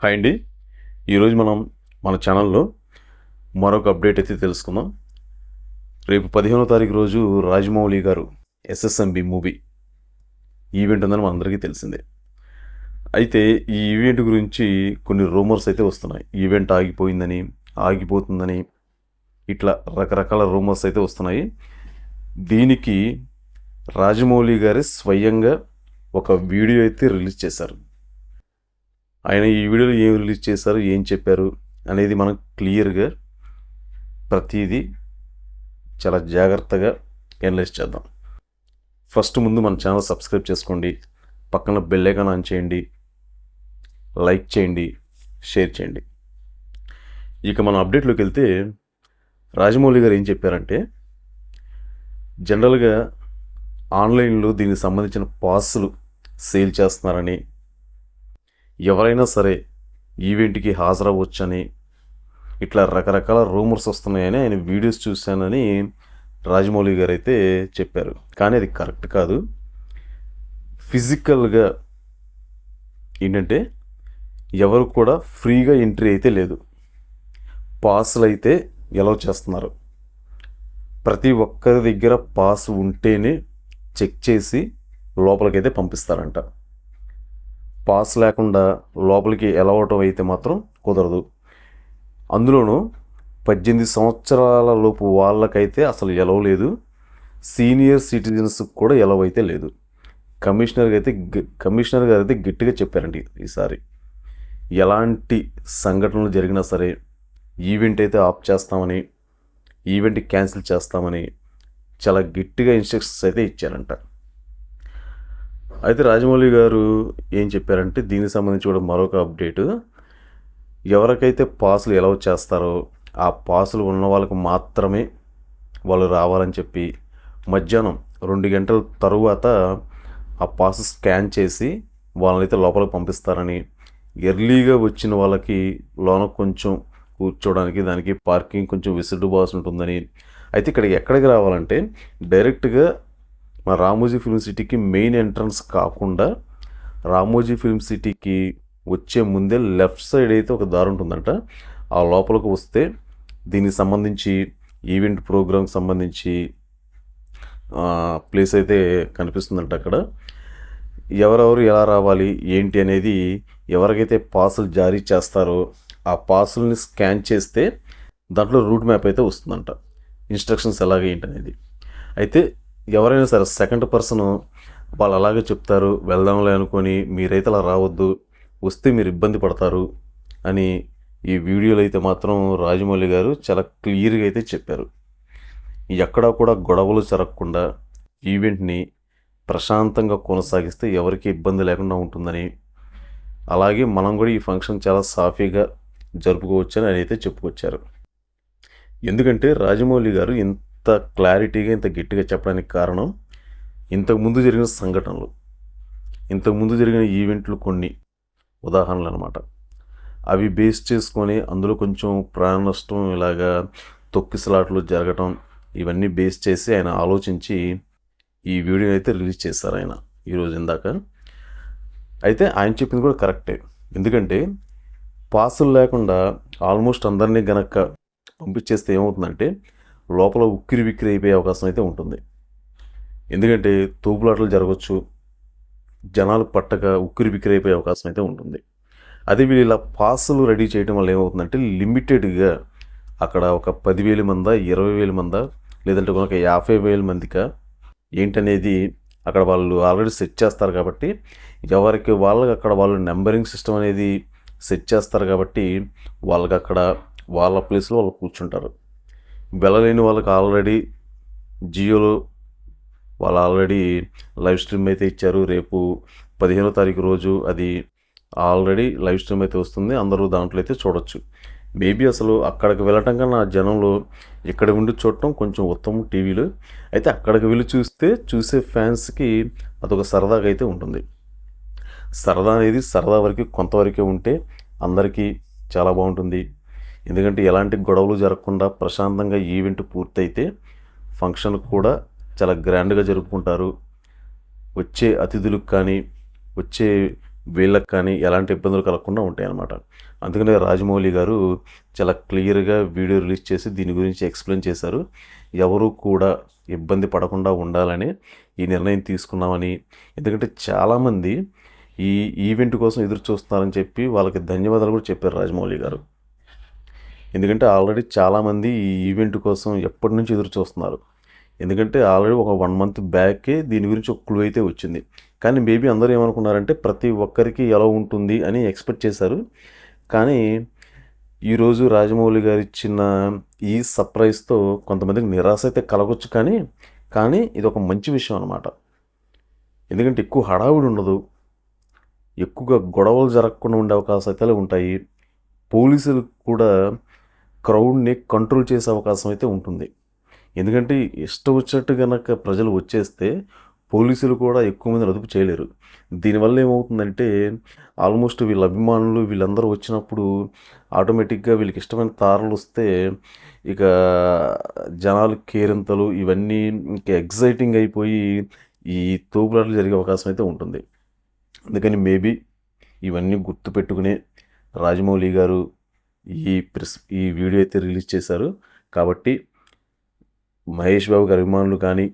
Hi అండి. ఈరోజు మనం మన ఛానల్లో మరొక అప్డేట్ అయితే తెలుసుకుందాం. రేపు పదిహేనో తారీఖు రోజు రాజమౌళి గారు ఎస్ఎస్ఎంబి మూవీ ఈవెంట్ ఉందని మనందరికీ తెలిసిందే. అయితే ఈ ఈవెంట్ గురించి కొన్ని రూమర్స్ అయితే వస్తున్నాయి. ఈవెంట్ ఆగిపోయిందని ఆగిపోతుందని ఇట్లా రకరకాల రూమర్స్ అయితే వస్తున్నాయి. దీనికి రాజమౌళి గారే స్వయంగా ఒక వీడియో అయితే రిలీజ్ చేశారు. ఆయన ఈ వీడియోలో ఏం రిలీజ్ చేశారు ఏం చెప్పారు అనేది మనం క్లియర్గా ప్రతిదీ చాలా జాగ్రత్తగా అనలైజ్ చేద్దాం. ఫస్ట్ ముందు మన ఛానల్ సబ్స్క్రైబ్ చేసుకోండి పక్కన బెల్ ఐకాన్ ఆన్ చేయండి లైక్ చేయండి షేర్ చేయండి. ఇక మనం అప్డేట్లోకి వెళ్తే రాజమౌళి గారు ఏం చెప్పారంటే జనరల్గా ఆన్లైన్లో దీనికి సంబంధించిన పాస్లు సేల్ చేస్తున్నారని ఎవరైనా సరే ఈవెంట్కి హాజరవ్వచ్చని ఇట్లా రకరకాల రూమర్స్ వస్తున్నాయని ఆయన వీడియోస్ చూశానని రాజమౌళి గారు అయితే చెప్పారు. కానీ అది కరెక్ట్ కాదు. ఫిజికల్గా ఏంటంటే ఎవరు కూడా ఫ్రీగా ఎంట్రీ అయితే లేదు. పాస్లు అయితే ఎలా చేస్తున్నారు. ప్రతి ఒక్కరి దగ్గర పాస్ ఉంటేనే చెక్ చేసి లోపలికైతే పంపిస్తారంట. పాస్ లేకుండా లోపలికి ఎలవటం అయితే మాత్రం కుదరదు. అందులోనూ పద్దెనిమిది సంవత్సరాల లోపు వాళ్ళకైతే అసలు ఎలవ లేదు. సీనియర్ సిటిజన్స్ కూడా ఎలవ అయితే లేదు. కమిషనర్ అయితే కమిషనర్ గారు అయితే గట్టిగా చెప్పారండి ఈసారి. ఎలాంటి సంఘటనలు జరిగినా సరే ఈవెంట్ అయితే ఆఫ్ చేస్తామని ఈవెంట్ క్యాన్సిల్ చేస్తామని చాలా గట్టిగా ఇన్స్ట్రక్షన్స్ అయితే ఇచ్చారంట. అయితే రాజమౌళి గారు ఏం చెప్పారంటే దీనికి సంబంధించి కూడా మరొక అప్డేటు. ఎవరికైతే పాసులు ఎలా చేస్తారో ఆ పాసులు ఉన్న వాళ్ళకు మాత్రమే వాళ్ళు రావాలని చెప్పి మధ్యాహ్నం రెండు గంటల తరువాత ఆ పాస్ స్కాన్ చేసి వాళ్ళనైతే లోపలికి పంపిస్తారని ఎర్లీగా వచ్చిన వాళ్ళకి లోన కొంచెం కూర్చోవడానికి దానికి పార్కింగ్ కొంచెం విసులుబాటు ఉంటుందని. అయితే ఇక్కడికి ఎక్కడికి రావాలంటే డైరెక్ట్గా మా రామోజీ ఫిల్మ్ సిటీకి మెయిన్ ఎంట్రన్స్ కాకుండా రామోజీ ఫిల్మ్ సిటీకి వచ్చే ముందే లెఫ్ట్ సైడ్ అయితే ఒక దారి ఉంటుందంట. ఆ లోపలికి వస్తే దీనికి సంబంధించి ఈవెంట్ ప్రోగ్రామ్కి సంబంధించి ప్లేస్ అయితే కనిపిస్తుందంట అక్కడ. ఎవరెవరు ఎలా రావాలి ఏంటి అనేది ఎవరికైతే పాసులు జారీ చేస్తారో ఆ పాసుల్ని స్కాన్ చేస్తే దాంట్లో రూట్ మ్యాప్ అయితే వస్తుందంట. ఇన్స్ట్రక్షన్స్ ఎలాగ ఏంటి అనేది. అయితే ఎవరైనా సరే సెకండ్ పర్సన్ వాళ్ళు అలాగే చెప్తారు వెళ్దాంలే అనుకొని మీరైతే అలా రావద్దు వస్తే మీరు ఇబ్బంది పడతారు అని ఈ వీడియోలో అయితే మాత్రం రాజమౌళి గారు చాలా క్లియర్గా అయితే చెప్పారు. ఎక్కడా కూడా గొడవలు జరగకుండా ఈవెంట్ని ప్రశాంతంగా కొనసాగిస్తే ఎవరికి ఇబ్బంది లేకుండా ఉంటుందని అలాగే మనం కూడా ఈ ఫంక్షన్ చాలా సాఫీగా జరుపుకోవచ్చని అని అయితే చెప్పుకొచ్చారు. ఎందుకంటే రాజమౌళి గారు ఇంత ఇంత క్లారిటీగా ఇంత గట్టిగా చెప్పడానికి కారణం ఇంతకుముందు జరిగిన సంఘటనలు. ఇంతకుముందు జరిగిన ఈవెంట్లు కొన్ని ఉదాహరణలు అనమాట అవి బేస్ చేసుకొని అందులో కొంచెం ప్రాణ నష్టం ఇలాగా తొక్కిసలాట్లు జరగటం ఇవన్నీ బేస్ చేసి ఆయన ఆలోచించి ఈ వీడియో అయితే రిలీజ్ చేశారు ఆయన ఈరోజు ఇందాక. అయితే ఆయన చెప్పింది కూడా కరెక్టే. ఎందుకంటే పాసులు లేకుండా ఆల్మోస్ట్ అందరినీ గనక పంపించేస్తే ఏమవుతుందంటే లోపల ఉక్కిరి విక్కిరి అయిపోయే అవకాశం అయితే ఉంటుంది. ఎందుకంటే తోపులాటలు జరగవచ్చు జనాలు పట్టక ఉక్కిరి బిక్కిరి అయిపోయే అవకాశం అయితే ఉంటుంది. అదే వీళ్ళు ఇలా పాసులు రెడీ చేయడం వల్ల ఏమవుతుందంటే లిమిటెడ్గా అక్కడ ఒక పదివేల మందా ఇరవై వేల మందా లేదంటే ఒక యాభై వేల మందికా ఏంటనేది అక్కడ వాళ్ళు ఆల్రెడీ సెట్ చేస్తారు కాబట్టి ఎవరికి వాళ్ళకి అక్కడ వాళ్ళు నెంబరింగ్ సిస్టమ్ అనేది సెట్ చేస్తారు కాబట్టి వాళ్ళకి అక్కడ వాళ్ళ ప్లేస్లో వాళ్ళు కూర్చుంటారు. వెళ్ళలేని వాళ్ళకి ఆల్రెడీ జియోలో వాళ్ళు ఆల్రెడీ లైవ్ స్ట్రీమ్ అయితే ఇచ్చారు. రేపు పదిహేనో తారీఖు రోజు అది ఆల్రెడీ లైవ్ స్ట్రీమ్ అయితే వస్తుంది. అందరూ దాంట్లో అయితే చూడొచ్చు. మేబీ అసలు అక్కడికి వెళ్ళటం కన్నా జనంలో ఇక్కడ ఉండి చూడటం కొంచెం ఉత్తమం టీవీలో. అయితే అక్కడికి వెళ్ళి చూస్తే చూసే ఫ్యాన్స్కి అదొక సరదాగా అయితే ఉంటుంది. సరదా అనేది సరదా వరకు కొంతవరకే ఉంటే అందరికీ చాలా బాగుంటుంది. ఎందుకంటే ఎలాంటి గొడవలు జరగకుండా ప్రశాంతంగా ఈవెంట్ పూర్తయితే ఫంక్షన్ కూడా చాలా గ్రాండ్గా జరుపుకుంటారు. వచ్చే అతిథులకు కానీ వచ్చే వీళ్ళకి కానీ ఎలాంటి ఇబ్బందులు కలగకుండా ఉంటాయి అన్నమాట అందుకనే రాజమౌళి గారు చాలా క్లియర్గా వీడియో రిలీజ్ చేసి దీని గురించి ఎక్స్ప్లెయిన్ చేశారు. ఎవరు కూడా ఇబ్బంది పడకుండా ఉండాలని ఈ నిర్ణయం తీసుకున్నామని. ఎందుకంటే చాలామంది ఈ ఈవెంట్ కోసం ఎదురు చూస్తున్నారని చెప్పి వాళ్ళకి ధన్యవాదాలు కూడా చెప్పారు రాజమౌళి గారు. ఎందుకంటే ఆల్రెడీ చాలామంది ఈ ఈవెంట్ కోసం ఎప్పటి నుంచి ఎదురు చూస్తున్నారు. ఎందుకంటే ఆల్రెడీ ఒక వన్ మంత్ బ్యాకే దీని గురించి ఒక క్లూ అయితే వచ్చింది. కానీ మేబీ అందరూ ఏమనుకున్నారంటే ప్రతి ఒక్కరికి ఎలా ఉంటుంది అని ఎక్స్పెక్ట్ చేశారు. కానీ ఈరోజు రాజమౌళి గారు ఇచ్చిన ఈ సర్ప్రైజ్తో కొంతమందికి నిరాశ అయితే కలగొచ్చు కానీ కానీ ఇది ఒక మంచి విషయం అనమాట ఎందుకంటే ఎక్కువ హడావుడి ఉండదు. ఎక్కువగా గొడవలు జరగకుండా ఉండే అవకాశాలు అయితే ఉంటాయి. పోలీసులు కూడా క్రౌడ్ని కంట్రోల్ చేసే అవకాశం అయితే ఉంటుంది. ఎందుకంటే ఇష్టం వచ్చినట్టు కనుక ప్రజలు వచ్చేస్తే పోలీసులు కూడా ఎక్కువ మంది అదుపు చేయలేరు. దీనివల్ల ఏమవుతుందంటే ఆల్మోస్ట్ వీళ్ళ అభిమానులు వీళ్ళందరూ వచ్చినప్పుడు ఆటోమేటిక్గా వీళ్ళకి ఇష్టమైన తారలు వస్తే ఇక జనాలు కేరింతలు ఇవన్నీ ఇంకా ఎగ్జైటింగ్ అయిపోయి ఈ తోపులాటలు జరిగే అవకాశం అయితే ఉంటుంది. అందుకని మేబీ ఇవన్నీ గుర్తుపెట్టుకునే రాజమౌళి గారు ఈ ప్రెస్ ఈ వీడియో అయితే రిలీజ్ చేశారు. కాబట్టి మహేష్ బాబు గారి అభిమానులు కానీ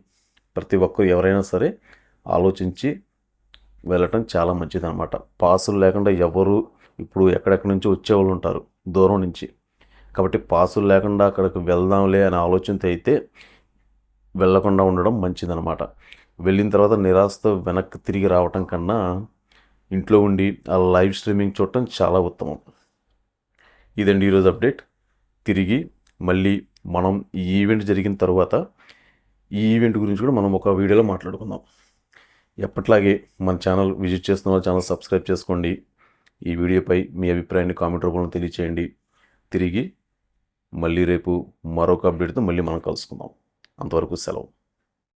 ప్రతి ఒక్కరు ఎవరైనా సరే ఆలోచించి వెళ్ళటం చాలా మంచిది అనమాట పాసులు లేకుండా ఎవరు ఇప్పుడు ఎక్కడెక్కడి నుంచి వచ్చేవాళ్ళు ఉంటారు దూరం నుంచి. కాబట్టి పాసులు లేకుండా అక్కడికి వెళ్దాంలే అనే ఆలోచనతో అయితే వెళ్ళకుండా ఉండడం మంచిదన్నమాట. వెళ్ళిన తర్వాత నిరాశతో వెనక్కి తిరిగి రావటం కన్నా ఇంట్లో ఉండి ఆ లైవ్ స్ట్రీమింగ్ చూడటం చాలా ఉత్తమం. ఇదండి ఈరోజు అప్డేట్. తిరిగి మళ్ళీ మనం ఈ ఈవెంట్ జరిగిన తర్వాత ఈ ఈవెంట్ గురించి కూడా మనం ఒక వీడియోలో మాట్లాడుకుందాం. ఎప్పట్లాగే మన ఛానల్ విజిట్ చేస్తున్న వాళ్ళ ఛానల్ సబ్స్క్రైబ్ చేసుకోండి. ఈ వీడియోపై మీ అభిప్రాయాన్ని కామెంట్ రూపంలో తెలియచేయండి. తిరిగి మళ్ళీ రేపు మరొక అప్డేట్తో మళ్ళీ మనం కలుసుకుందాం. అంతవరకు సెలవు.